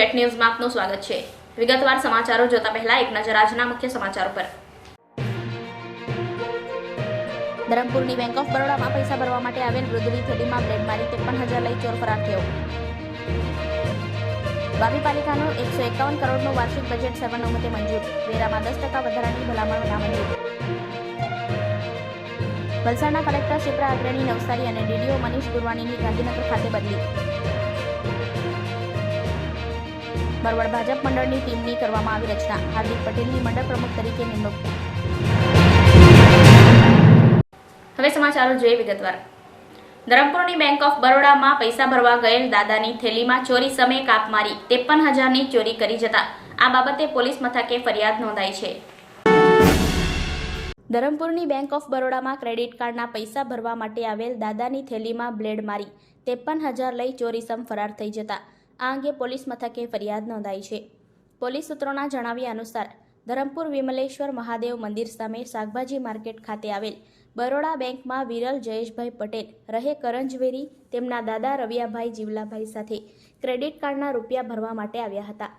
Jet ન્યૂઝમાં આપનું સ્વાગત છે. વિગતવાર સમાચારો જોતા પહેલા એક નજર આજના મુખ્ય સમાચારો પર. ધરમપુરની બેંક ઓફ બરોડામાં પૈસા ભરવા માટે આવેલ વૃદ્ધની થેલીમાં બ્લેડ મારી ત્રેપન હજાર લઈ ચોર ફરાર થયો. વાપી પાલિકાનું એકસો એકાવન કરોડનું વાર્ષિક બજેટ સર્વાનુમતે મંજૂર. વેરામાં દસ ટકા વધારાની ભલામણ નામંજૂર વલસાડના કલેક્ટર શિપ્રા અગ્રણી નવસારી અને ડીડીઓ મનીષ ગુરવાણીની ગાંધીનગર ખાતે બદલી. બરવડ ભાજપ મંડળની ટીમની કરવામાં આવી રચના. હાર્દિક પટેલની મંડળ પ્રમુખ તરીકે નિમણૂક. હવે સમાચારો જોઈએ વિગતવાર. ધરમપુરની બેંક ઓફ બરોડામાં પૈસા ભરવા ગયેલ દાદાની થેલીમાં ચોરી સમયે કાપ મારી ત્રેપન હજારની ચોરી કરી જતા. આ બાબતે પોલીસ મથકે ફરિયાદ નોંધાઈ છે. ધરમપુરની બેંક ઓફ બરોડામાં ક્રેડિટ કાર્ડના પૈસા ભરવા માટે આવેલ દાદાની થેલીમાં બ્લેડ મારી ત્રેપન હજાર લઈ ચોરીસમ ફરાર થઈ જતા. આ અંગે પોલીસ મથકે ફરિયાદ નોંધાઈ છે. પોલીસ સૂત્રોના જણાવ્યા અનુસાર, ધરમપુર વિમલેશ્વર મહાદેવ મંદિર સામે શાકભાજી માર્કેટ ખાતે આવેલ બરોડા બેંકમાં વિરલ જયેશભાઈ પટેલ રહે કરંજવેરી તેમના દાદા રવિયાભાઈ જીવલાભાઈ સાથે ક્રેડિટ કાર્ડના રૂપિયા ભરવા માટે આવ્યા હતા.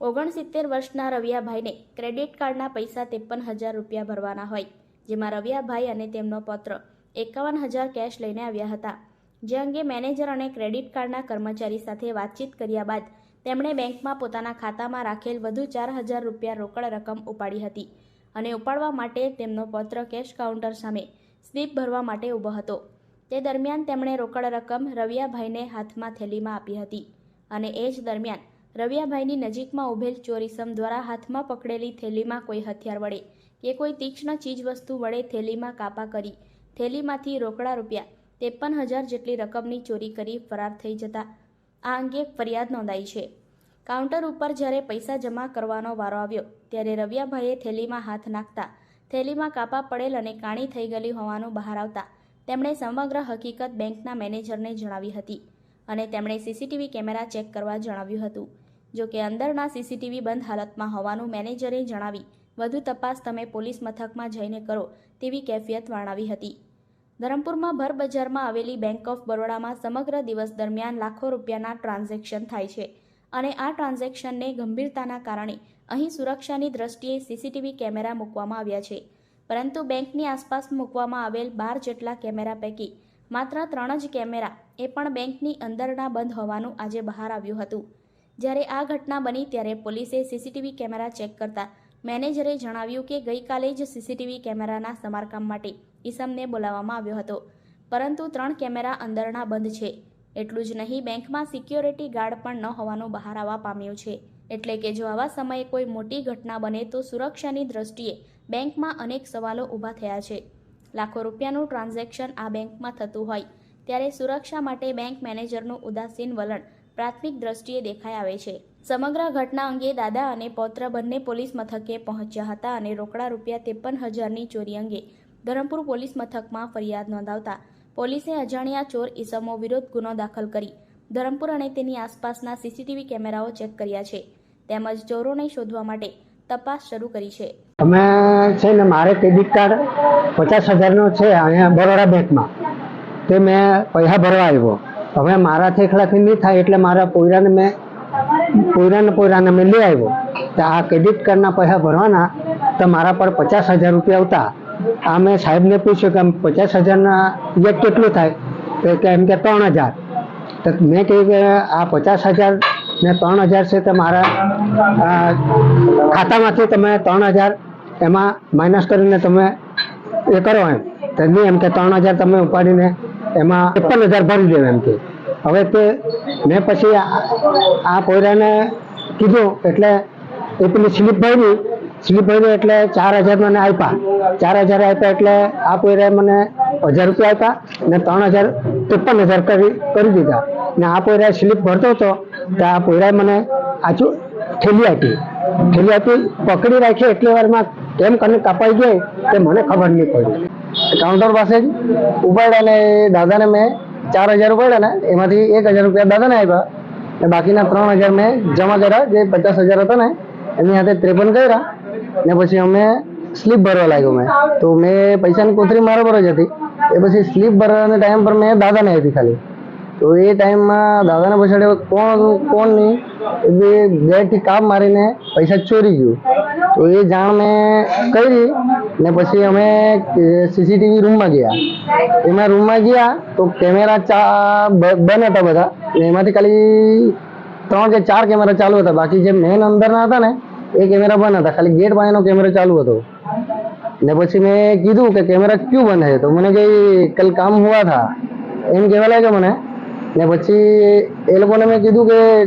ઓગણસિત્તેર વર્ષના રવિયાભાઈને ક્રેડિટ કાર્ડના પૈસા ત્રેપન હજાર રૂપિયા ભરવાના હોય, જેમાં રવિયાભાઈ અને તેમનો પત્ર એકાવન હજાર કેશ લઈને આવ્યા હતા. જે અંગે મેનેજર અને ક્રેડિટ કાર્ડના કર્મચારી સાથે વાતચીત કર્યા બાદ તેમણે બેંકમાં પોતાના ખાતામાં રાખેલ વધુ ચાર હજાર રૂપિયા રોકડ રકમ ઉપાડી હતી અને ઉપાડવા માટે તેમનો પત્ર કેશ કાઉન્ટર સામે સ્લીપ ભરવા માટે ઊભો હતો. તે દરમિયાન તેમણે રોકડ રકમ રવિયાભાઈને હાથમાં થેલીમાં આપી હતી અને એ જ દરમિયાન રવિયાભાઈની નજીકમાં ઊભેલ ચોરીસમ દ્વારા હાથમાં પકડેલી થેલીમાં કોઈ હથિયાર વડે કે કોઈ તીક્ષ્ણ ચીજવસ્તુ વડે થેલીમાં કાપા કરી થેલીમાંથી રોકડા રૂપિયા ત્રેપન હજાર જેટલી રકમની ચોરી કરી ફરાર થઈ જતા. આ અંગે ફરિયાદ નોંધાઈ છે. કાઉન્ટર ઉપર જ્યારે પૈસા જમા કરવાનો વારો આવ્યો, ત્યારે રવિયાભાઈએ થેલીમાં હાથ નાખતા થેલીમાં કાપા પડેલ અને કાણી થઈ ગયેલી હોવાનું બહાર આવતા તેમણે સમગ્ર હકીકત બેંકના મેનેજરને જણાવી હતી અને તેમણે સીસીટીવી કેમેરા ચેક કરવા જણાવ્યું હતું. જો કે અંદરના સીસીટીવી બંધ હાલતમાં હોવાનું મેનેજરે જણાવી, વધુ તપાસ તમે પોલીસ મથકમાં જઈને કરો તેવી કેફિયત વર્ણવી હતી. ધરમપુરમાં ભર બજારમાં આવેલી બેંક ઓફ બરોડામાં સમગ્ર દિવસ દરમિયાન લાખો રૂપિયાના ટ્રાન્ઝેક્શન થાય છે. અને આ ટ્રાન્ઝેક્શનને ગંભીરતાના કારણે અહીં સુરક્ષાની દ્રષ્ટિએ સીસીટીવી કેમેરા મૂકવામાં આવ્યા છે. પરંતુ બેંકની આસપાસ મૂકવામાં આવેલ બાર જેટલા કેમેરા પૈકી માત્ર ત્રણ જ કેમેરા એ પણ બેંકની અંદરના બંધ હોવાનું આજે બહાર આવ્યું હતું. જ્યારે આ ઘટના બની ત્યારે પોલીસે સીસીટીવી કેમેરા ચેક કરતા મેનેજરે જણાવ્યું કે ગઈકાલે જ સીસીટીવી કેમેરાના સમારકામ માટે ઈસમને બોલાવવામાં આવ્યો હતો. પરંતુ ત્રણ કેમેરા અંદરના બંધ છે. એટલું જ નહીં, બેંકમાં સિક્યોરિટી ગાર્ડ પણ ન હોવાનું બહાર આવવા પામ્યું છે. એટલે કે જો આવા સમયે કોઈ મોટી ઘટના બને તો સુરક્ષાની દ્રષ્ટિએ બેંકમાં અનેક સવાલો ઊભા થયા છે. લાખો રૂપિયાનું ટ્રાન્ઝેક્શન આ બેંકમાં થતું હોય, ત્યારે સુરક્ષા માટે બેંક મેનેજરનું ઉદાસીન વલણ પ્રાથમિક દ્રષ્ટિએ દેખાઈ આવે છે. સમગ્ર ઘટના અંગે દાદા અને પૌત્ર બંને પોલીસ મથકે પહોંચ્યા હતા અને રોકડા રૂપિયા ત્રેપન હજારની ચોરી અંગે ધરમપુર પોલીસ મથકમાં ફરિયાદ નોંધાવતા પોલીસે અજાણ્યા ચોર ઈસમો વિરુદ્ધ ગુનો દાખલ કરી ધરમપુર અને તેની આસપાસના સીસીટીવી કેમેરાઓ ચેક કર્યા છે. તેમજ ચોરોને શોધવા માટે તપાસ શરૂ કરી છે. અમે છે ને, મારે ક્રેડિટ કાર્ડ પચાસ હજારનો છે અહીંયા બરોડા બેંકમાં. તે મેં પૈસા ભરવા આવ્યો હવે મારાથી એકલાથી નહીં થાય એટલે મારા પોયરાને મેં, પોયરાને પોયરાને મેં લઈ આવ્યો તો આ ક્રેડિટ કાર્ડના પૈસા ભરવાના તો મારા પર પચાસ હજાર રૂપિયા આવતા. આ મેં સાહેબને પૂછ્યું કે આમ પચાસ હજારના એક કેટલું થાય? તો એમ કે ત્રણ હજાર. તો મેં કહ્યું કે આ પચાસ હજાર ને ત્રણ હજાર છે તો મારા ખાતામાંથી તમે ત્રણ હજાર એમાં માઇનસ કરીને તમે એ કરો એમ. તો નહીં એમ કે ત્રણ હજાર તમે ઉપાડીને એમાં ત્રેપન હજાર ભરી દેવ એમ કે. હવે તે મેં પછી આ- આ પોયરાને કીધું એટલે એ પેલી સ્લીપ ભરી સ્લીપ ભરી એટલે ચાર હજાર મને આપ્યા. ચાર હજાર આપ્યા એટલે આ પોયરાએ મને હજાર રૂપિયા આપ્યા ને ત્રણ હજાર ત્રેપન હજાર કરી કરી દીધા. ને આ પોયરાએ સ્લીપ ભરતો હતો તો આ પોયરાએ મને આચું ઠેલી આપી. ઠેલી આપી, પકડી રાખી એટલી વારમાં કેમ કરીને કપાઈ ગઈ તે મને ખબર નહીં પડી. કાઉન્ટર પાસે જ ઉપાડ્યા ને દાદાને મેં ચાર હજાર ઉપાડ્યા ને એમાંથી એક હજાર રૂપિયા દાદાને આપ્યા. ને બાકીના ત્રણ હજાર મેં જમા કર્યા, જે પચાસ હજાર હતા ને એની સાથે ત્રેપન કર્યા. ને પછી અમે સ્લીપ ભરવા લાગ્યો મેં. તો મેં પૈસાની કોથરી મારા પર જ હતી. એ પછી સ્લીપ ભરવાના ટાઈમ પર મેં દાદાને આપી ખાલી. તો એ ટાઈમમાં દાદાને પછાડે કોણ કોણ નહીં, એ ગેરથી કાપ મારીને પૈસા ચોરી ગયું. તો એ જાણ મેં કરી ને પછી અમે સીસીટીવી રૂમમાં ગયા. એમાં રૂમમાં ગયા તો કેમેરા ચા બ- બંધ હતા બધા. ને એમાંથી ખાલી ત્રણ કે ચાર કેમેરા ચાલુ હતા. બાકી જે મેન અંદરના હતા ને એ કેમેરા બંધ હતા. ખાલી ગેટ પાસેનો કેમેરો ચાલુ હતો. ને પછી મેં કીધું કે કેમેરા ક્યુ બંધ છે? તો મને કઈ કલ કામ હુઆ થા. એમ કહેવા લાગ્યા મને. ને પછી એ લોકોને મેં કીધું કે,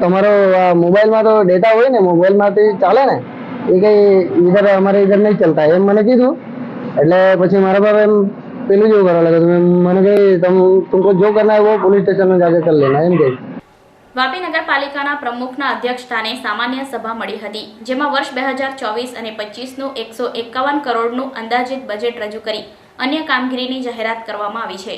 તમારો આ મોબાઈલમાં તો ડેટા હોય ને, મોબાઈલમાંથી ચાલે ને, એ કંઈ ઇધર અમારે ઈધર નહીં ચાલતા. એમ મને કીધું. એટલે પછી મારા પર એમ પેલું જેવું કરવા લાગ્યું. મને કંઈ તમે, તુમકો જો કરના હોય, પોલીસ સ્ટેશન જાગે કરી લેના. એમ કહે. વાપી નગરપાલિકાના પ્રમુખના અધ્યક્ષસ્થાને સામાન્ય સભા મળી હતી, જેમાં વર્ષ બે હજાર ચોવીસ અને પચીસનું એકસો એકાવન કરોડનું અંદાજિત બજેટ રજૂ કરી અન્ય કામગીરીની જાહેરાત કરવામાં આવી છે.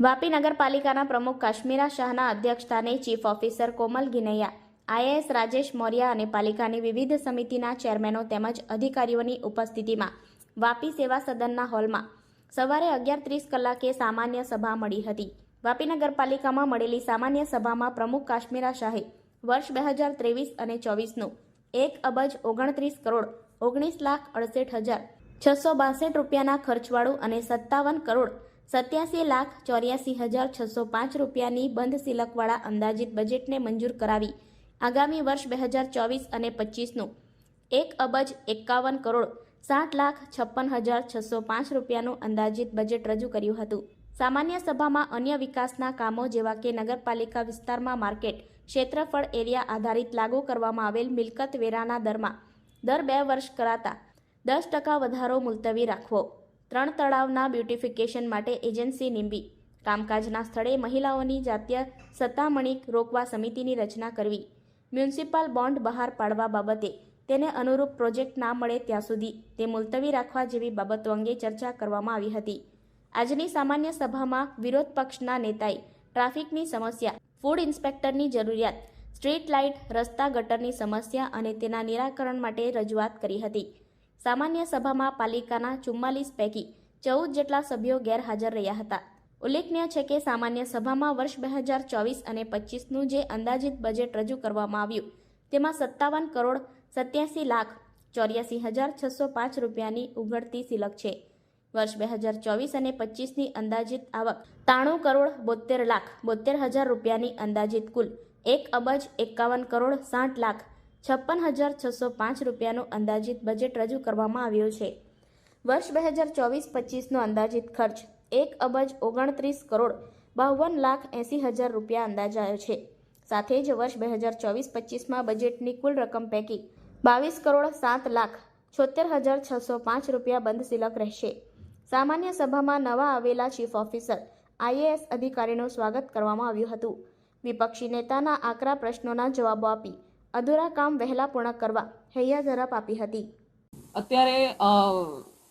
વાપી નગરપાલિકાના પ્રમુખ કાશ્મીરા શાહના અધ્યક્ષસ્થાને chief officer Komal Ginaiya, IAS Rajesh Maurya અને પાલિકાની વિવિધ સમિતિના ચેરમેનો તેમજ અધિકારીઓની ઉપસ્થિતિમાં વાપી સેવા સદનના હોલમાં સવારે અગિયાર ત્રીસ કલાકે સામાન્ય સભા મળી હતી. વાપી નગરપાલિકામાં મળેલી સામાન્ય સભામાં પ્રમુખ કાશ્મીરા શાહે વર્ષ બે હજાર ત્રેવીસ અને ચોવીસનું એક અબજ ઓગણત્રીસ કરોડ ઓગણીસ લાખ અડસઠ હજાર છસો બાસઠ રૂપિયાના ખર્ચવાળું અને સત્તાવન કરોડ સત્યાસી લાખ ચોર્યાસી હજાર છસો પાંચ રૂપિયાની બંધ સિલકવાળા અંદાજિત બજેટને મંજૂર કરાવી આગામી વર્ષ બે હજાર ચોવીસ અને પચીસનું એક અબજ એકાવન કરોડ સાઠ લાખ છપ્પન હજાર છસો પાંચ રૂપિયાનું અંદાજિત બજેટ રજૂ કર્યું હતું. સામાન્ય સભામાં અન્ય વિકાસના કામો જેવા કે નગરપાલિકા વિસ્તારમાં માર્કેટ, ક્ષેત્રફળ એરિયા આધારિત લાગુ કરવામાં આવેલ મિલકત વેરાના દરમાં દર બે વર્ષ કરાતા દસ ટકા વધારો મુલતવી રાખવો. ત્રણ તળાવના બ્યુટિફિકેશન માટે એજન્સી નીમવી કામકાજના સ્થળે મહિલાઓની જાતીય સત્તામણી રોકવા સમિતિની રચના કરવી. મ્યુનિસિપલ બોન્ડ બહાર પાડવા બાબતે તેને અનુરૂપ પ્રોજેક્ટ ના મળે ત્યાં સુધી તે મુલતવી રાખવા જેવી બાબતો અંગે ચર્ચા કરવામાં આવી હતી. આજની સામાન્ય સભામાં વિરોધ પક્ષના નેતાએ ટ્રાફિકની સમસ્યા, ફૂડ ઇન્સ્પેક્ટરની જરૂરિયાત, સ્ટ્રીટ લાઇટ, રસ્તા ગટરની સમસ્યા અને તેના નિરાકરણ માટે રજૂઆત કરી હતી. સામાન્ય સભામાં પાલિકાના ચુમ્માલીસ પૈકી ચૌદ જેટલા સભ્યો ગેરહાજર રહ્યા હતા. ઉલ્લેખનીય છે કે સામાન્ય સભામાં વર્ષ બે હજાર ચોવીસ અને પચીસનું જે અંદાજિત બજેટ રજૂ કરવામાં આવ્યું, તેમાં સત્તાવન કરોડ સત્યાસી લાખ ચોર્યાસી હજાર છસો પાંચ રૂપિયાની ઉઘડતી સિલક છે. વર્ષ બે હજાર ચોવીસ અને પચીસની અંદાજિત આવક ત્રાણું કરોડ બોતેર લાખ બોતેર હજાર રૂપિયાની અંદાજિત કુલ. એક અબજ એકાવન કરોડ સાઠ લાખ છપ્પન હજાર છસો પાંચ રૂપિયાનું અંદાજિત બજેટ રજૂ કરવામાં આવ્યું છે. વર્ષ બે હજાર ચોવીસ પચીસનો અંદાજિત ખર્ચ એક અબજ ઓગણત્રીસ કરોડ બાવન લાખ એંસી હજાર રૂપિયા અંદાજાયો છે. સાથે જ વર્ષ બે હજાર ચોવીસ પચીસમાં બજેટની કુલ રકમ પૈકી બાવીસ કરોડ સાત લાખ છોતેર હજાર છસો પાંચ રૂપિયા બંધ સિલક રહેશે. સામાન્ય સભામાં નવા આવેલા ચીફ ઓફિસર આઈએએસ અધિકારીનું સ્વાગત કરવામાં આવ્યું હતું. વિપક્ષી નેતાના આકરા પ્રશ્નોના જવાબો આપી અધૂરા કામ વહેલા પૂર્ણ કરવા હૈયા ઝડપ આપી હતી. અત્યારે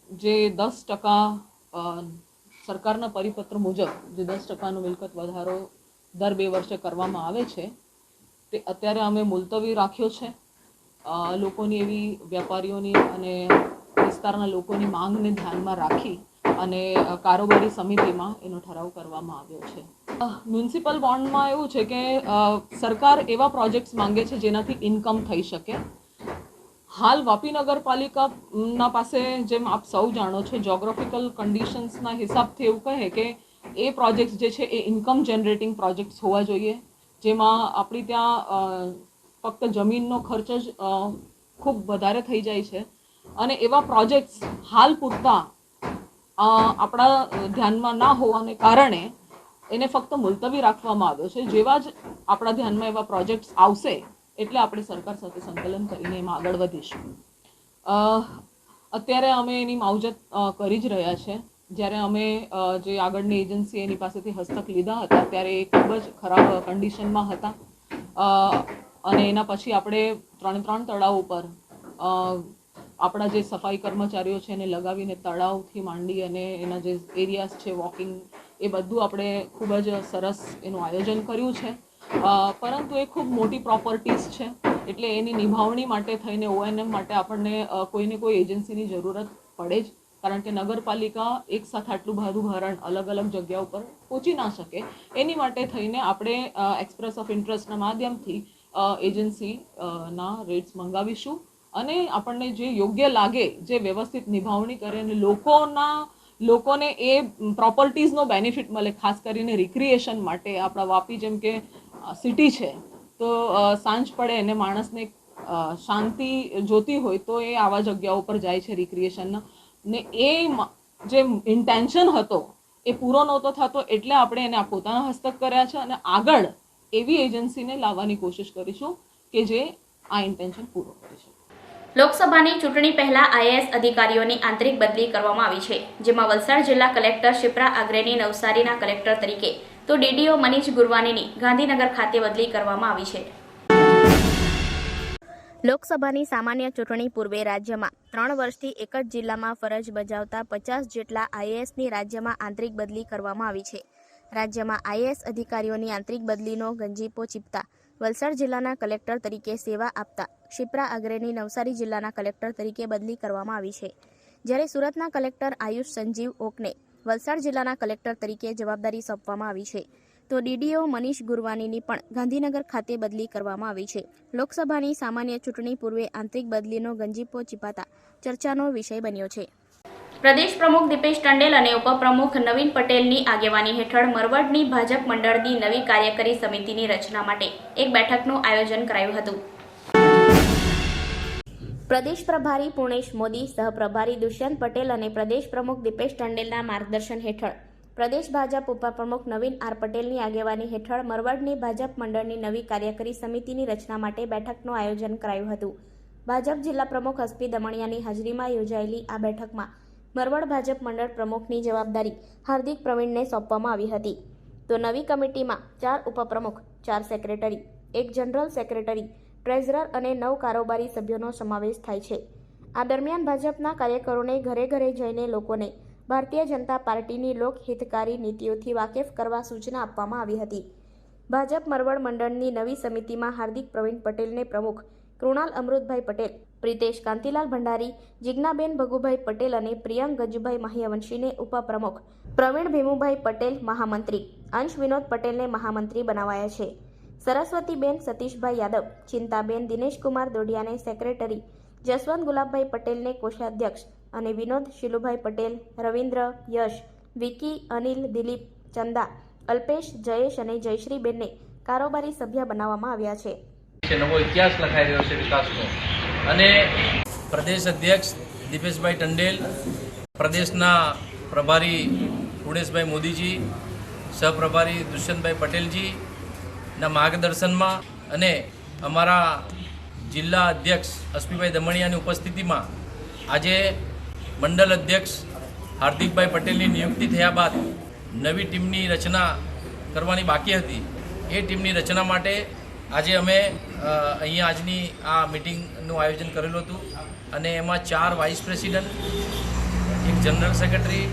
જે દસ ટકા સરકારના પરિપત્ર મુજબ જે દસ ટકાનો મિલકત વધારો દર બે વર્ષે કરવામાં આવે છે, તે અત્યારે અમે મુલતવી રાખ્યો છે. લોકોની એવી વેપારીઓની અને વિસ્તારના લોકોની માંગને ધ્યાનમાં રાખી અને કારોબારી સમિતિમાં એનો ઠરાવ કરવામાં આવ્યો છે. મ્યુનિસિપલ બોન્ડમાં એવું છે કે સરકાર એવા પ્રોજેક્ટ્સ માંગે છે જેનાથી ઇન્કમ થઈ શકે. હાલ વાપી નગરપાલિકાના પાસે જેમ આપ સૌ જાણો છો જોગ્રાફિકલ કન્ડિશન્સના હિસાબથી એવું કહે કે, એ પ્રોજેક્ટ્સ જે છે એ ઇન્કમ જનરેટિંગ પ્રોજેક્ટ્સ હોવા જોઈએ. જેમાં આપણી ત્યાં ફક્ત જમીનનો ખર્ચ જ ખૂબ વધારે થઈ જાય છે. અને એવા પ્રોજેક્ટ્સ હાલ પૂરતા આપણા ધ્યાનમાં ના હોવાને કારણે એને ફક્ત મુલતવી રાખવામાં આવ્યો છે. જેવા જ આપણા ધ્યાનમાં એવા પ્રોજેક્ટ્સ આવશે, એટલે આપણે સરકાર સાથે સંકલન કરીને એમાં આગળ વધીશું. અત્યારે અમે એની માવજત કરી જ રહ્યા છે. જ્યારે અમે જે આગળની એજન્સી એની પાસેથી હસ્તક લીધા હતા, ત્યારે એ ખૂબ જ ખરાબ કન્ડિશનમાં હતા. અને એના પછી આપણે ત્રણે ત્રણ તળાવ ઉપર આપણા જે સફાઈ કર્મચારીઓ છે એને લગાવીને તળાવથી માંડી અને એના જે એરિયાસ છે વોકિંગ એ બધું આપણે ખૂબ જ સરસ એનું આયોજન કર્યું છે. પરંતુ એ ખૂબ મોટી પ્રોપર્ટીઝ છે, એટલે એની નિભાવણી માટે થઈને ઓએનએમ માટે આપણને કોઈને કોઈ એજન્સીની જરૂરત પડે જ, કારણ કે નગરપાલિકા એક સાથે આટલું ભારું ભારણ અલગ અલગ જગ્યા ઉપર પહોંચી ના શકે. એની માટે થઈને આપણે એક્સપ્રેસ ઓફ ઇન્ટરેસ્ટના માધ્યમથી એજન્સી ના રેટ્સ મંગાવીશું. અને આપણને જે યોગ્ય લાગે, જે વ્યવસ્થિત નિભાવણી કરે અને લોકોના, લોકોને એ પ્રોપર્ટીઝનો બેનિફિટ મળે, ખાસ કરીને રિક્રિએશન માટે. આપણા વાપી જેમ કે સિટી છે, તો સાંજ પડે અને માણસને શાંતિ જોતી હોય તો એ આવા જગ્યાઓ પર જાય છે રિક્રિએશનના ને. એ જે ઇન્ટેન્શન હતો, એ પૂરો નહોતો થતો એટલે આપણે એને પોતાના હસ્તક કર્યા છે અને આગળ એવી એજન્સીને લાવવાની કોશિશ કરીશું કે જે આ ઇન્ટેન્શન પૂરો કરી શકે લોકસભાની ચૂંટણી પહેલા આઈએએસ અધિકારીઓની આંતરિક બદલી કરવામાં આવી છે, જેમાં વલસાડ જિલ્લા કલેક્ટર શિપ્રા આગ્રેની નવસારીના કલેક્ટર તરીકે તો ડીડીઓ મનીષ ગુરવાનીની ગાંધીનગર ખાતે બદલી કરવામાં આવી છે. લોકસભાની સામાન્ય ચૂંટણી પૂર્વે રાજ્યમાં ત્રણ વર્ષથી એક જ જિલ્લામાં ફરજ બજાવતા પચાસ જેટલા આઈએએસની રાજ્યમાં આંતરિક બદલી કરવામાં આવી છે. રાજ્યમાં આઈએએસ અધિકારીઓની આંતરિક બદલીનો ગંજીપો ચીપતા વલસાડ જિલ્લાના કલેક્ટર તરીકે સેવા આપતા ક્ષિપ્રા અગ્રેની નવસારી જિલ્લાના કલેક્ટર તરીકે બદલી કરવામાં આવી છે. જ્યારે સુરતના કલેક્ટર આયુષ સંજીવ ઓકને વલસાડ જિલ્લાના કલેક્ટર તરીકે જવાબદારી સોંપવામાં આવી છે, તો ડીડીઓ મનીષ ગુરવાનીની પણ ગાંધીનગર ખાતે બદલી કરવામાં આવી છે. લોકસભાની સામાન્ય ચૂંટણી પૂર્વે આંતરિક બદલીનો ગંજીપો ચીપાતા ચર્ચાનો વિષય બન્યો છે. પ્રદેશ પ્રમુખ દીપેશ ટંડેલ અને ઉપપ્રમુખ નવીન પટેલની આગેવાની હેઠળ મરવડની ભાજપ મંડળની નવી કાર્યકારી સમિતિની રચના માટે એક બેઠકનું આયોજન કરાયું હતું. પ્રદેશ પ્રભારી પૂર્ણેશ મોદી સહપ્રભારી દુષ્યંત પટેલ અને પ્રદેશ પ્રમુખ દીપેશ ટંડેલના માર્ગદર્શન હેઠળ પ્રદેશ ભાજપ ઉપપ્રમુખ નવીન આર પટેલની આગેવાની હેઠળ મરવડની ભાજપ મંડળની નવી કાર્યકારી સમિતિની રચના માટે બેઠકનું આયોજન કરાયું હતું. ભાજપ જિલ્લા પ્રમુખ હસ્પી દમણિયાની હાજરીમાં યોજાયેલી આ બેઠકમાં મરવડ ભાજપ મંડળ પ્રમુખની જવાબદારી હાર્દિક પ્રવીણને સોંપવામાં આવી હતી. તો નવી કમિટીમાં ચાર ઉપપ્રમુખ, ચાર સેક્રેટરી, એક જનરલ સેક્રેટરી, ટ્રેઝરર અને નવ કારોબારી સભ્યોનો સમાવેશ થાય છે. આ દરમિયાન ભાજપના કાર્યકરોને ઘરે ઘરે જઈને લોકોને ભારતીય જનતા પાર્ટીની લોકહિતકારી નીતિઓથી વાકેફ કરવા સૂચના આપવામાં આવી હતી. ભાજપ મરવડ મંડળની નવી સમિતિમાં હાર્દિક પ્રવીણ પટેલને પ્રમુખ કૃણાલ અમૃતભાઈ પટેલ પ્રિતેશ કાંતિલાલ ભંડારી, જિજ્ઞાબેન ભગુભાઈ પટેલ અને પ્રિયંક ગજુભાઈ મહિયવંશીને ઉપપ્રમુખ. પ્રવીણ ભીમુભાઈ પટેલ મહામંત્રી. અંશ વિનોદ પટેલને મહામંત્રી બનાવાયા છે. સરસ્વતીબેન સતીશભાઈ યાદવ, ચિંતાબેન દિનેશકુમાર દોડિયાને સેક્રેટરી. જસવંત ગુલાબભાઈ પટેલને કોષાધ્યક્ષ અને વિનોદ શિલુભાઈ પટેલ, રવિન્દ્ર, યશ, વિકી, અનિલ, દિલીપ, ચંદા, અલ્પેશ, જયેશ અને જયશ્રીબેનને કારોબારી સભ્ય બનાવવામાં આવ્યા છે, નવો ઇતિહાસ લખાઈ રહ્યો છે વિકાસનો. અને પ્રદેશ અધ્યક્ષ દિપેશભાઈ ટંડેલ, પ્રદેશના પ્રભારી પુણેશભાઈ મોદીજી, સહપ્રભારી દુષ્યંતભાઈ પટેલજીના માર્ગદર્શનમાં અને અમારા જિલ્લા અધ્યક્ષ અશ્વિભાઈ દમણિયાની ઉપસ્થિતિમાં આજે મંડળ અધ્યક્ષ હાર્દિકભાઈ પટેલની નિયુક્તિ થયા બાદ નવી ટીમની રચના કરવાની બાકી હતી. એ ટીમની રચના માટે આજે અમે અહીંયા આજની આ મિટિંગનું આયોજન કરેલું હતું અને એમાં ચાર વાઇસ પ્રેસિડન્ટ, એક જનરલ સેક્રેટરી,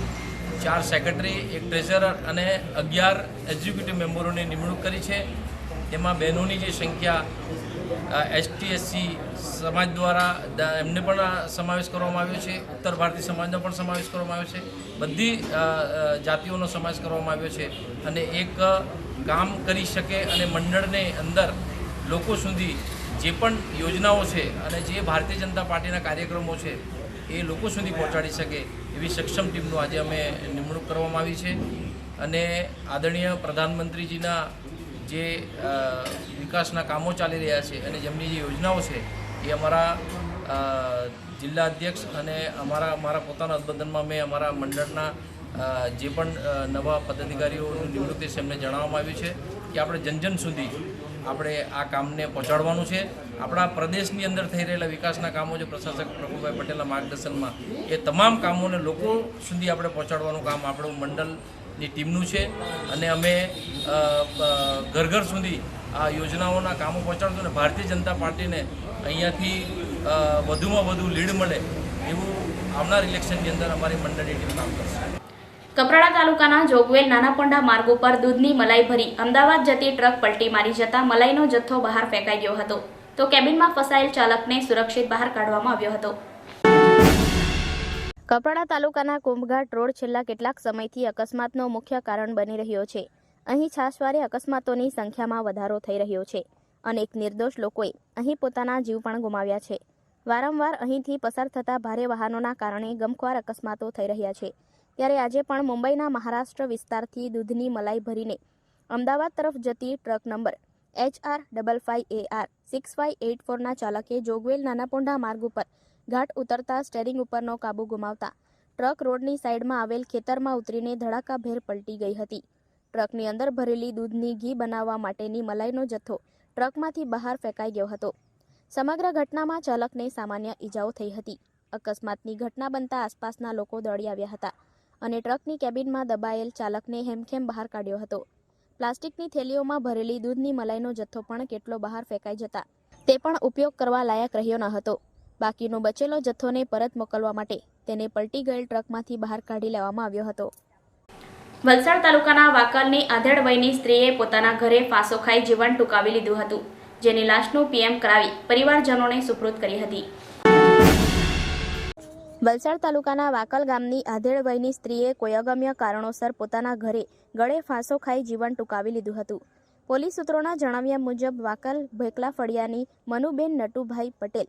ચાર સેક્રેટરી, એક ટ્રેઝરર અને અગિયાર એક્ઝિક્યુટિવ મેમ્બરોની નિમણૂક કરી છે. તેમાં બહેનોની જે સંખ્યા એસટી એસસી સમાજ દ્વારા એમને પણ સમાવેશ કરવામાં આવ્યો છે. ઉત્તર ભારતીય સમાજનો પણ સમાવેશ કરવામાં આવ્યો છે. બધી જાતિઓનો સમાવેશ કરવામાં આવ્યો છે. અને એક કામ કરી શકે અને મંડળને અંદર લોકો સુધી જે પણ યોજનાઓ છે અને જે ભારતીય જનતા પાર્ટીના કાર્યક્રમો છે, એ લોકો સુધી પહોંચાડી શકે એવી સક્ષમ ટીમનું આજે અમે નિમણૂક કરવામાં આવી છે. અને આદરણીય પ્રધાનમંત્રીજીના જે વિકાસના કામો ચાલી રહ્યા છે અને જેમની જે યોજનાઓ છે, એ અમારા જિલ્લા અધ્યક્ષ અને અમારા અમારા પોતાના અદબદનમાં મેં અમારા મંડળના જે પણ નવા પદાધિકારીઓની નિવૃત્તિ છે, એમને જણાવવામાં આવ્યું છે કે આપણે જનજન જન સુધી આપણે આ કામને પહોંચાડવાનું છે. આપણા પ્રદેશની અંદર થઈ રહેલા વિકાસના કામો જે પ્રશાસક પ્રભુભાઈ પટેલના માર્ગદર્શનમાં એ તમામ કામોને લોકો સુધી આપણે પહોંચાડવાનું કામ આપણું મંડળની ટીમનું છે. અને અમે ઘર ઘર સુધી આ યોજનાઓના કામો પહોંચાડશું અને ભારતીય જનતા પાર્ટીને અહીંયાથી વધુમાં વધુ લીડ મળે એવું આવનાર ઇલેક્શનની અંદર અમારી મંડળની ટીમ કામ કરશે. કપરાડા તાલુકાના જોગવેલ નાનાપંડા માર્ગ ઉપર દૂધની મલાઈ ભરી અમદાવાદ જતી ટ્રક પલટી મારી જતા મલાઈનો જથ્થો બહાર ફેંકાઈ ગયો હતો. તો કેબિનમાં ફસાયેલ ચાલકને સુરક્ષિત બહાર કાઢવામાં આવ્યો હતો. કપરાડા તાલુકાના કુંભઘાટ રોડ છેલ્લા કેટલાક સમયથી અકસ્માતનો મુખ્ય કારણ બની રહ્યો છે. અહીં છાશવારે અકસ્માતોની સંખ્યામાં વધારો થઈ રહ્યો છે અનેક નિર્દોષ લોકોએ અહીં પોતાના જીવ પણ ગુમાવ્યા છે. વારંવાર અહીંથી પસાર થતા ભારે વાહનોના કારણે ગમખ્વાર અકસ્માતો થઈ રહ્યા છે. ત્યારે આજે પણ મુંબઈના મહારાષ્ટ્ર વિસ્તારથી દૂધની મલાઈ ભરીને અમદાવાદ તરફ જતી truck number H R double five A R six five eight ફોરના ચાલકે જોગવેલ નાનાપોંઢા માર્ગ ઉપર ઘાટ ઉતરતા સ્ટેરિંગ ઉપરનો કાબુ ગુમાવતા ટ્રક રોડની સાઈડમાં આવેલ ખેતરમાં ઉતરીને ધડાકાભેર પલટી ગઈ હતી. ટ્રકની અંદર ભરેલી દૂધની ઘી બનાવવા માટેની મલાઈનો જથ્થો ટ્રકમાંથી બહાર ફેંકાઈ ગયો હતો. સમગ્ર ઘટનામાં ચાલકને સામાન્ય ઈજાઓ થઈ હતી. અકસ્માતની ઘટના બનતા આસપાસના લોકો દોડી આવ્યા હતા. અને ટ્રકની કેબિનમાં દબાયેલ ચાલકને હેમખેમ બહાર કાઢ્યો હતો. પ્લાસ્ટિકની થેલીઓમાં ભરેલી દૂધની મલાઈનો જથ્થો પણ કેટલો બહાર ફેંકાઈ જતા. તે પણ ઉપયોગ કરવા લાયક રહ્યો ન હતો. બાકીનો બચેલો જથ્થોને પરત મોકલવા માટે તેને પલટી ગયેલ ટ્રકમાંથી બહાર કાઢી લેવામાં આવ્યો હતો. વલસાડ તાલુકાના વાકલની આધેડ વયની સ્ત્રીએ પોતાના ઘરે ફાંસો ખાઈ જીવન ટૂંકાવી લીધું હતું, જેની લાશનું પીએમ કરાવી પરિવારજનોને સુપૃત કરી હતી. વલસાડ તાલુકાના વાકલ ગામની આધેડ વયની સ્ત્રીએ કોઈ અગમ્ય કારણોસર પોતાના ઘરે ગળે ફાંસો ખાઈ જીવન ટૂંકાવી લીધું હતું. પોલીસ સૂત્રોના જણાવ્યા મુજબ, વાકલ ભેકલા ફળિયાની મનુબેન નટુભાઈ પટેલ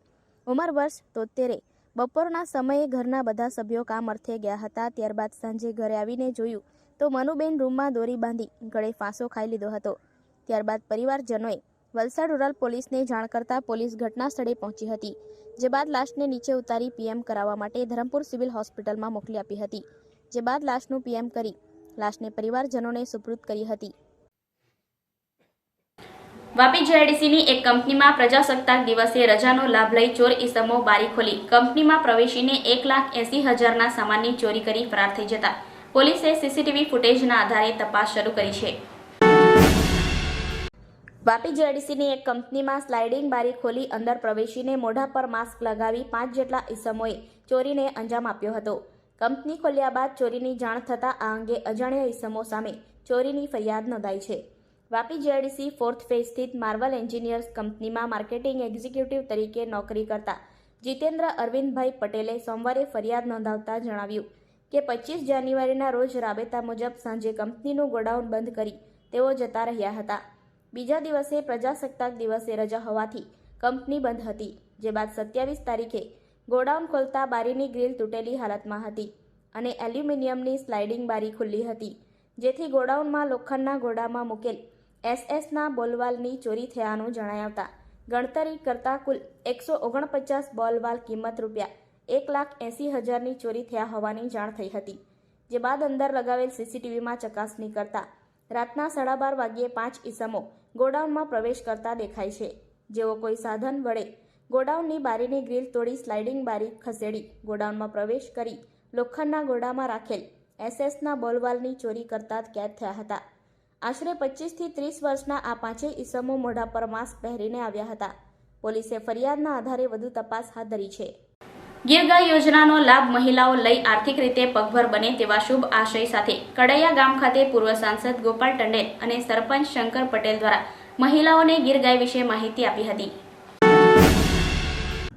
ઉંમર વર્ષ તોતેરે બપોરના સમયે ઘરના બધા સભ્યો કામ અર્થે ગયા હતા. ત્યારબાદ સાંજે ઘરે આવીને જોયું તો મનુબેન રૂમમાં દોરી બાંધી ગળે ફાંસો ખાઈ લીધો હતો. ત્યારબાદ પરિવારજનોએ વલસાડ રૂરલ પોલીસને જાણ કરતા પોલીસ ઘટના સ્થળે પહોંચી હતી, જે બાદ લાશને નીચે ઉતારી પીએમ કરાવવા માટે ધરમપુર સિવિલ હોસ્પિટલમાં મોકલી આપી હતી, જે બાદ લાશનું પીએમ કરી લાશને પરિવારજનોને સુપૃત કરી હતી. વાપી જેઆઈડીસીની એક કંપનીમાં પ્રજાસત્તાક દિવસે રજાનો લાભ લઈ ચોર ઈસમો બારી ખોલી. કંપનીમાં પ્રવેશીને એક લાખ એસી હજારના સામાનની ચોરી કરી ફરાર થઈ જતા પોલીસે સીસીટીવી ફૂટેજના આધારે તપાસ શરૂ કરી છે. વાપી જેડીસીની એક કંપનીમાં સ્લાઇડિંગ બારી ખોલી અંદર પ્રવેશીને મોઢા પર માસ્ક લગાવી પાંચ જેટલા ઈસમોએ ચોરીને અંજામ આપ્યો હતો. કંપની ખોલ્યા બાદ ચોરીની જાણ થતાં આ અંગે અજાણ્યા ઈસમો સામે ચોરીની ફરિયાદ નોંધાઈ છે. વાપી જેડીસી ફોર્થ ફેઝ સ્થિત માર્વલ એન્જિનિયર્સ કંપનીમાં માર્કેટિંગ એક્ઝિક્યુટિવ તરીકે નોકરી કરતા જીતેન્દ્ર અરવિંદભાઈ પટેલે સોમવારે ફરિયાદ નોંધાવતા જણાવ્યું કે પચીસ જાન્યુઆરીના રોજ રાબેતા મુજબ સાંજે કંપનીનું ગોડાઉન બંધ કરી તેઓ જતા રહ્યા હતા. બીજા દિવસે પ્રજાસત્તાક દિવસે રજા હોવાથી કંપની બંધ હતી, જે બાદ સત્યાવીસ તારીખે ગોડાઉન ખોલતા બારીની ગ્રીલ તૂટેલી હાલતમાં હતી અને એલ્યુમિનિયમની સ્લાઇડિંગ બારી ખુલ્લી હતી, જેથી ગોડાઉનમાં લોખંડના ગોડામાં મૂકેલ એસએસના બોલવાલની ચોરી થયાનું જણાય આવતા ગણતરી કરતા કુલ એકસો ઓગણપચાસ બોલવાલ કિંમત રૂપિયા એક લાખ એંસી હજારની ચોરી થયા હોવાની જાણ થઈ હતી, જે બાદ અંદર લગાવેલ સીસીટીવીમાં ચકાસણી કરતા રાતના સાડા બાર વાગ્યે પાંચ ઈસમો ગોડાઉનમાં પ્રવેશ કરતા દેખાય છે. જેઓ કોઈ સાધન વડે ગોડાઉનની બારીની ગ્રીલ તોડી સ્લાઇડિંગ બારી ખસેડી ગોડાઉનમાં પ્રવેશ કરી લોખંડના ગોડામાં રાખેલ એસએસના બોલવાલની ચોરી કરતા કેદ થયા હતા. આશરે પચીસથી ત્રીસ વર્ષના આ પાંચેય ઈસમો મોઢા પર માસ્ક પહેરીને આવ્યા હતા. પોલીસે ફરિયાદના આધારે વધુ તપાસ હાથ ધરી છે. ગીર ગાય યોજનાનો લાભ મહિલાઓ લઈ આર્થિક રીતે પગભર બને તેવા શુભ આશય સાથે કડૈયા ગામ ખાતે પૂર્વ સાંસદ ગોપાલ ટંડેલ અને સરપંચ શંકર પટેલ દ્વારા મહિલાઓને ગીર ગાય વિશે માહિતી આપી હતી.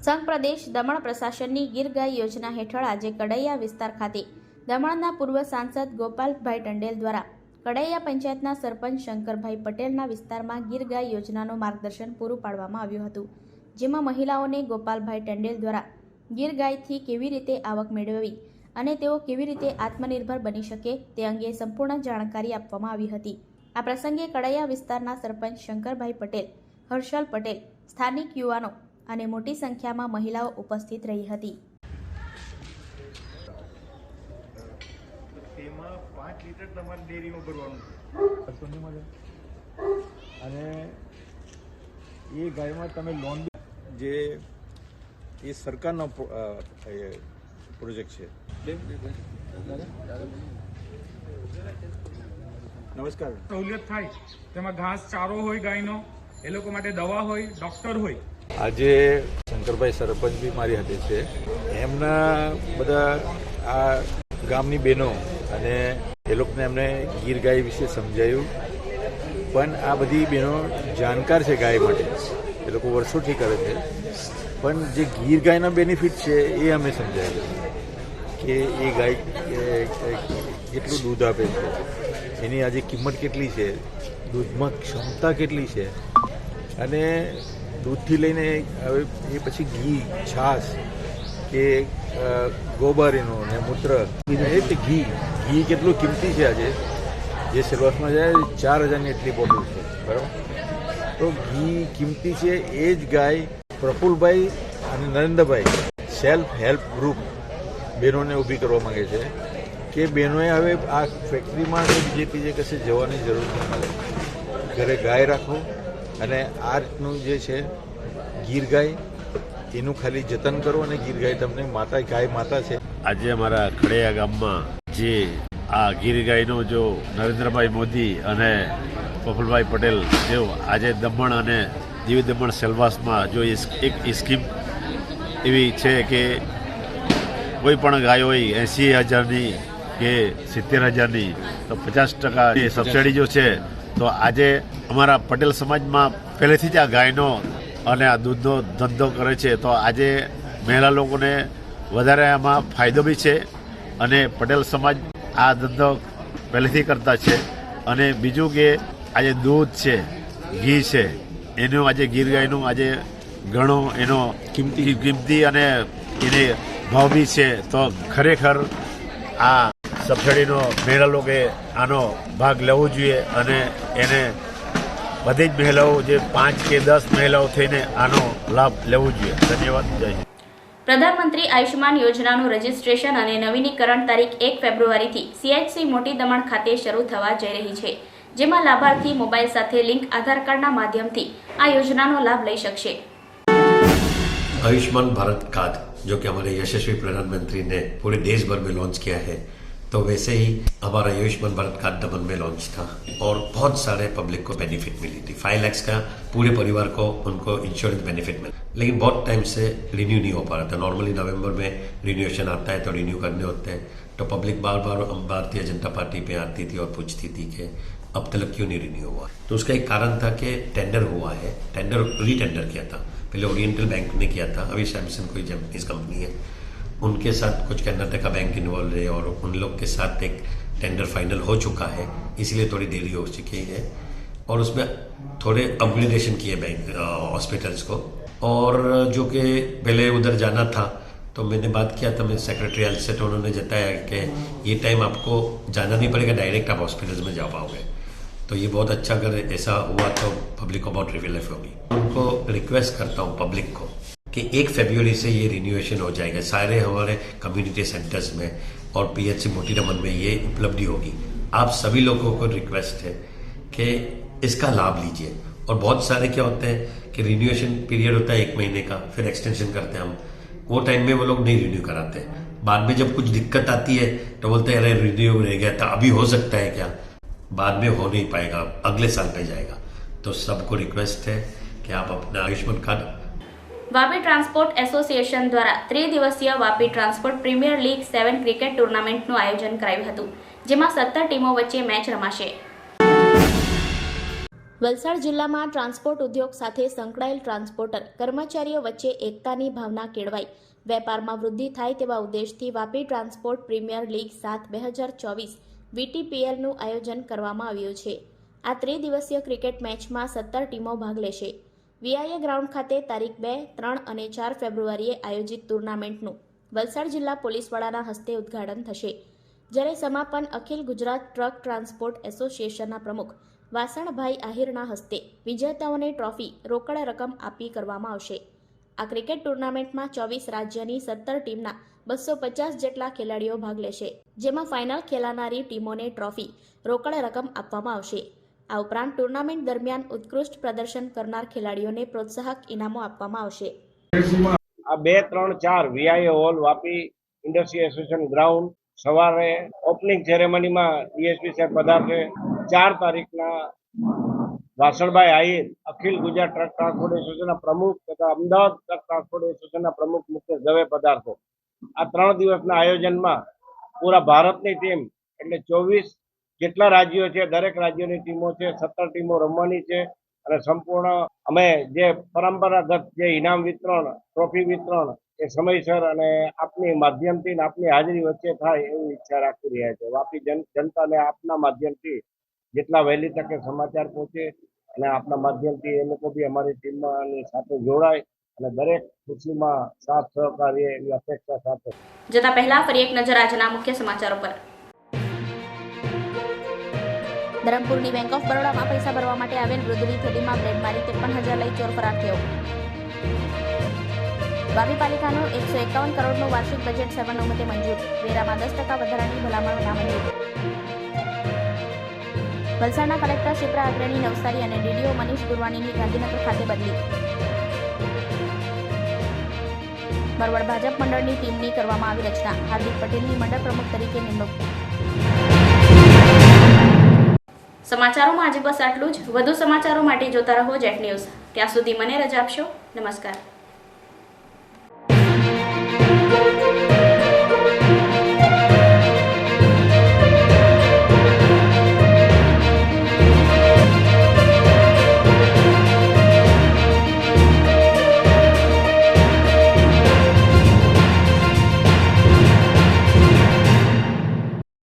સંઘ પ્રદેશ દમણ પ્રશાસનની ગીર ગાય યોજના હેઠળ આજે કડૈયા વિસ્તાર ખાતે દમણના પૂર્વ સાંસદ ગોપાલભાઈ ટંડેલ દ્વારા કડૈયા પંચાયતના સરપંચ શંકરભાઈ પટેલના વિસ્તારમાં ગીર ગાય યોજનાનું માર્ગદર્શન પૂરું પાડવામાં આવ્યું હતું, જેમાં મહિલાઓને ગોપાલભાઈ ટંડેલ દ્વારા ગીર ગાયથી કેવી રીતે આવક મેળવવી અને તેઓ કેવી રીતે આત્મનિર્ભર બની શકે તે અંગે સંપૂર્ણ જાણકારી આપવામાં આવી હતી. આ પ્રસંગે કડૈયા વિસ્તારના સરપંચ શંકરભાઈ પટેલ હર્ષલ પટેલ સ્થાનિક યુવાનો અને મોટી સંખ્યામાં મહિલાઓ ઉપસ્થિત રહી હતી. તેમાં પાંચ લીટર તમારે ડેરીમાં ભરવાનું અને એ ગાયમાં તમે લોન જે એ સરકારનો પ્રોજેક્ટ છે. નમસ્કાર. સહુલિયત થાય. તેમાં ઘાસ ચારો હોય ગાયનો એ લોકો માટે દવા હોય ડૉક્ટર હોય. આજે શંકરભાઈ સરપંચ બી મારી હાથે છે. એમના બધા આ ગામની બહેનો અને એ લોકોને એમને ગીર ગાય વિશે સમજાયું. પણ આ બધી બહેનો જાણકાર છે ગાય માટે. એ લોકો વર્ષોથી કરે છે. પણ જે ગીર ગાયના બેનિફિટ છે એ અમે સમજાયું કે એ ગાય કેટલું દૂધ આપે છે. એની આજે કિંમત કેટલી છે? દૂધમાં ક્ષમતા કેટલી છે? અને દૂધથી લઈને હવે એ પછી ઘી છાશ કે અ, ગોબર એનું ને મૂત્ર એ તે ઘી. ઘી કેટલું કિંમતી છે આજે? જે સિલેબસમાં જાય ચાર હજારની એટલી બોટલ છે. બરાબર? તો ઘી કિંમતી છે એ જ ગાય પ્રફુલભાઈ અને નરેન્દ્રભાઈ સેલ્ફ હેલ્પ ગ્રુપ બહેનોને ઊભી કરવા માંગે છે કે બહેનોએ હવે આ ફેક્ટરીમાં કે બીજે કશે જવાની જરૂર ન મળે ઘરે ગાય રાખો અને આ રીતનું જે છે, ગીર ગાય, એનું ખાલી જતન કરો અને ગીર ગાય તમને માતા, ગાય માતા છે. આજે અમારા ખડેયા ગામમાં જે આ ગીર ગાયનો જો નરેન્દ્રભાઈ મોદી અને પ્રફુલભાઈ પટેલ જેઓ આજે દમણ અને દીવ દમણ સેલવાસમાં જો એક સ્કીમ એવી છે કે કોઈ પણ ગાય હોય એંસી હજારની કે સિત્તેર હજારની, તો પચાસ ટકા એ સબસિડી જો છે, તો આજે અમારા પટેલ સમાજમાં પહેલેથી જ આ ગાયનો અને આ દૂધનો ધંધો કરે છે, તો આજે મહિલા લોકોને વધારે આમાં ફાયદો બી છે અને પટેલ સમાજ આ ધંધો પહેલેથી કરતા છે. અને બીજું કે આજે દૂધ છે, ઘી છે એનું આજે ગીર ગાયનું આજે ઘણો એનો કિંમતી કિંમતી અને એને ભાવ બી છે. તો ખરેખર આ સબસિડીનો મહિલા લોકોએ આનો ભાગ લેવો જોઈએ અને એને બધી જ મહિલાઓ જે પાંચ કે દસ મહિલાઓ થઈને આનો લાભ લેવો જોઈએ. ધન્યવાદ. જય પ્રધાનમંત્રી આયુષ્માન યોજનાનું રજીસ્ટ્રેશન અને નવીનીકરણ તારીખ એક ફેબ્રુઆરીથી સીએચસી મોટી દમણ ખાતે શરૂ થવા જઈ રહી છે. જેમાં લાભાર્થી મોબાઈલ સાથે લિંક આધાર કાર્ડના માધ્યમથી આ યોજનાનો લાભ લઈ શકશે आयुष्मान भारत कार्ड जो कि हमारे यशस्वी प्रधानमंत्री ने पूरे देश भर में लॉन्च किया है तो वैसे ही हमारा आयुष्मान भारत कार्ड दमन में लॉन्च था और बहुत सारे पब्लिक को बेनिफिट मिली थी फाइव लैक्स का पूरे परिवार को उनको इंश्योरेंस बेनिफिट मिला लेकिन बहुत टाइम से रिन्यू नहीं हो पा रहा था नॉर्मली नवंबर में रिन्यूएशन आता है तो रिन्यू करने होते हैं तो पब्लिक बार बार हम भारतीय जनता पार्टी पे आती थी और पूछती थी कि अब तक क्यों नहीं रिन्यू हुआ? तो उसका एक कारण था कि टेंडर हुआ है। टेंडर री टेंडर किया था। पहले ओरिएंटल बैंक ने किया था। अभी सैमसंग कोई जैपनीज कंपनी है। उनके साथ कुछ कर्नाटका बैंक इन्वॉल्व है और उन लोग के साथ एक टेंडर फाइनल हो चुका है। इसलिए थोड़ी देरी हो चुकी है। और उसमें थोड़े अपग्रेडेशन किए बैंक हॉस्पिटल्स को। और जो कि पहले उधर जाना था तो मैंने बात किया था, मैं सेक्रेटरी से तो उन्होंने जताया कि ये टाइम आपको जाना नहीं पड़ेगा डायरेक्ट आप हॉस्पिटल्स में जा पाओगे। तो ये बहुत अच्छा अगर ऐसा हुआ तो पब्लिक को बहुत रिलीफ होगी। उनको रिक्वेस्ट करता हूँ पब्लिक को कि एक फेब्रुवरी से ये रिन्यूएशन हो जाएगा। सारे हमारे कम्युनिटी सेंटर्स में और पी पीएचसी मोटी रमन में ये उपलब्धि होगी। आप सभी लोगों को रिक्वेस्ट है कि इसका लाभ लीजिए। और बहुत सारे क्या होते हैं कि रिन्यूएशन पीरियड होता है एक महीने का, फिर एक्सटेंशन करते हैं हम। वो टाइम में वो लोग नहीं रिन्यू कराते। बाद में जब कुछ दिक्कत आती है तो बोलते हैं, अरे रिन्यू रह गया था अभी हो सकता है क्या? बाद में हो नहीं पाएगा अगले साल पे जाएगा तो सबको रिक्वेस्ट है कि आप अपना Ayushman card Vapi transport association દ્વારા ત્રિદિવસીય Vapi transport premier league seven cricket ટુર્નામેન્ટનું આયોજન કરાયું હતું જેમાં સત્તર ટીમો વચ્ચે મેચ રમાશે વલસાડ જિલ્લામાં ટ્રાન્સપોર્ટ ઉદ્યોગ સાથે સંકળાયેલ ટ્રાન્સપોર્ટર કર્મચારીઓ વચ્ચે એકતાની ભાવના કેળવાઈ વેપારમાં વૃદ્ધિ થાય તેવા ઉદ્દેશથી વાપી ટ્રાન્સપોર્ટ પ્રીમિયર લીગ સાત બે હજાર ચોવીસ વીટીપીએલનું આયોજન કરવામાં આવ્યું છે. આ ત્રિદિવસીય ક્રિકેટ મેચમાં સત્તર ટીમો ભાગ લેશે. વીઆઈએ ગ્રાઉન્ડ ખાતે તારીખ બે, ત્રણ અને ચાર ફેબ્રુઆરીએ આયોજિત ટુર્નામેન્ટનું વલસાડ જિલ્લા પોલીસ વડાના હસ્તે ઉદ્ઘાટન થશે. જ્યારે સમાપન અખિલ ગુજરાત ટ્રક ટ્રાન્સપોર્ટ એસોસિએશનના પ્રમુખ વાસણભાઈ આહિરના હસ્તે વિજેતાઓને ટ્રોફી રોકડ રકમ આપી કરવામાં આવશે. આ ક્રિકેટ ટુર્નામેન્ટમાં ચોવીસ રાજ્યની સત્તર ટીમના બસો પચાસ જેટલા ખેલાડીઓ ભાગ લેશે. જેમાં ફાઇનલ ખેલાનારી ટીમોને ટ્રોફી રોકડ રકમ આપવામાં આવશે. આ ઉપરાંત ટુર્નામેન્ટ દરમિયાન ઉત્કૃષ્ટ પ્રદર્શન કરનાર ખેલાડીઓને પ્રોત્સાહક ઇનામો આપવામાં આવશે. આ બે, ત્રણ, ચાર VIA hall Vapi industry association ground સવારે ઓપનિંગ સેરેમનીમાં ડીએસપી સાહેબ પધારશે. ચાર તારીખના વાસણભાઈ આહિર, અખિલ ગુજરાત ટ્રક ટ્રાન્સપોર્ટ એસોસિએશનના પ્રમુખ તથા અમદાવાદ ટ્રક ટ્રાન્સપોર્ટ એસોસિએશનના પ્રમુખ મુકેશ દવે પધારશે. આ ત્રણ દિવસના આયોજનમાં પૂરા ભારતની ટીમ એટલે ચોવીસ જેટલા રાજ્યો છે, દરેક રાજ્યોની ટીમો છે, સત્તર ટીમો રમવાની છે. અને સંપૂર્ણ અમે જે પરંપરાગત જે ઇનામ વિતરણ ટ્રોફી વિતરણ એ સમયસર અને આપની માધ્યમથી આપની હાજરી વચ્ચે થાય એવી ઈચ્છા રાખી રહ્યા છે. વાપી જન, જનતાને આપના માધ્યમથી જેટલા વહેલી તકે સમાચાર પહોંચે અને આપના માધ્યમથી એ લોકો બી અમારી ટીમમાં સાથે જોડાય. અને દરેક ખુશીમાં સાથ સહકાર એવી અપેક્ષા સાથે. જતા પહેલા ફરી એક નજર આજના મુખ્ય સમાચારો પર. ધરમપુરની બેંક ઓફ બરોડામાં પૈસા ભરવા માટે આવેલ વૃદ્ધની થેલીમાં બ્રેડ મારી ત્રેપન હજાર લઈ ચોર ફરાર થયો. વાપી પાલિકાનું એકસો એકાવન કરોડનું વાર્ષિક બજેટ સર્વાનુમતે મંજૂર. વેરામાં દસ ટકા વધારાની ભલામણ નામંજૂર વલસાડના કલેક્ટર શિપ્રા અગ્રણી નવસારી અને ડીડીઓ મનીષ ગુરવાણીની ગાંધીનગર ખાતે બદલી. બરવડ ભાજપ મંડળની ટીમની કરવામાં આવી રચના. હાર્દિક પટેલની મંડળ પ્રમુખ તરીકે નિમણૂક. સમાચારોમાં આજે બસ આટલું જ. વધુ સમાચારો માટે જોતા રહો જેટ ન્યૂઝ. ત્યાં સુધી મને રજા આપશો. નમસ્કાર.